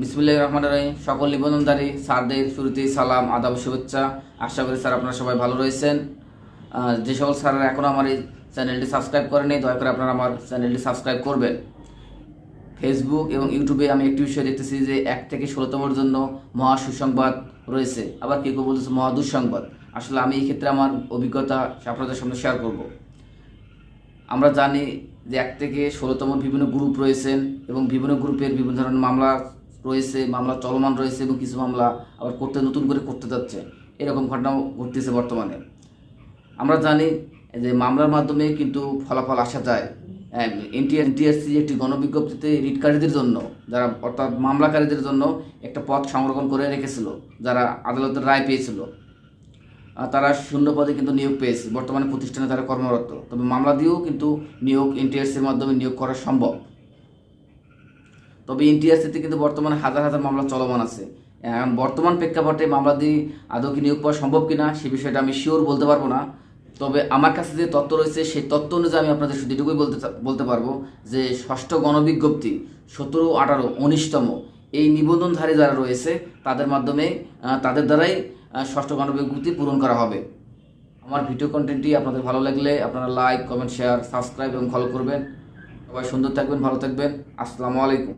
বিসমুল্লাহ রহমান রহিম। সকল নিবন্ধনধারী স্যারদের শুরুতেই সালাম, আদাব, শুভেচ্ছা। আশা করি স্যার আপনারা সবাই ভালো রয়েছেন। যে সকল স্যাররা এখনও আমার এই চ্যানেলটি সাবস্ক্রাইব করেনি দয়া করে আপনারা আমার চ্যানেলটি সাবস্ক্রাইব করবেন। ফেসবুক এবং ইউটিউবে আমি একটি বিষয় দেখতেছি যে এক থেকে ষোলোতমর জন্য মহা সুসংবাদ রয়েছে। আবার কেউ কেউ বলতেছে মহা দুঃসংবাদ। আসলে আমি এই ক্ষেত্রে আমার অভিজ্ঞতা আপনাদের সামনে শেয়ার করব। আমরা জানি যে এক থেকে ষোলোতম বিভিন্ন গ্রুপ রয়েছেন এবং বিভিন্ন গ্রুপের বিভিন্ন ধরনের মামলা রয়েছে, মামলা চলমান রয়েছে এবং কিছু মামলা আবার করতে নতুন করে করতে যাচ্ছে। এরকম ঘটনাও ঘটতেছে বর্তমানে। আমরা জানি যে মামলার মাধ্যমে কিন্তু ফলাফল আসা যায়। এনটিআর এনটিআরসি একটি গণবিজ্ঞপ্তিতে রিটকারীদের জন্য, যারা অর্থাৎ মামলাকারীদের জন্য একটা পথ সংরক্ষণ করে রেখেছিল, যারা আদালতের রায় পেয়েছিল। তারা শূন্য পদে কিন্তু নিয়োগ পেয়েছে। বর্তমানে প্রতিষ্ঠানে তারা কর্মরত। তবে মামলা দিয়েও কিন্তু নিয়োগ এনটিআরসির মাধ্যমে নিয়োগ করা সম্ভব। তবে এনটিআরসিতে কিন্তু বর্তমানে হাজার হাজার মামলা চলমান আছে। এখন বর্তমান প্রেক্ষাপটে মামলা দিয়ে আদৌ কি নিয়োগ পাওয়া সম্ভব কিনা সে বিষয়টা আমি শিওর বলতে পারব না। তবে আমার কাছে যে তথ্য রয়েছে, সেই তথ্য অনুযায়ী আমি আপনাদের শুধু এটুকুই বলতে বলতে পারব যে ষষ্ঠ গণবিজ্ঞপ্তি সতেরো, আঠারো, উনিশতম এই নিবন্ধনধারী যারা রয়েছে, তাদের মাধ্যমে তাদের দ্বারাই ষষ্ঠ গণবিজ্ঞপ্তি পূরণ করা হবে। আমার ভিডিও কন্টেন্টটি আপনাদের ভালো লাগলে আপনারা লাইক কমেন্ট শেয়ার সাবস্ক্রাইব এবং ফলো করবেন। সবাই সুন্দর থাকবেন, ভালো থাকবেন। আসসালামু আলাইকুম।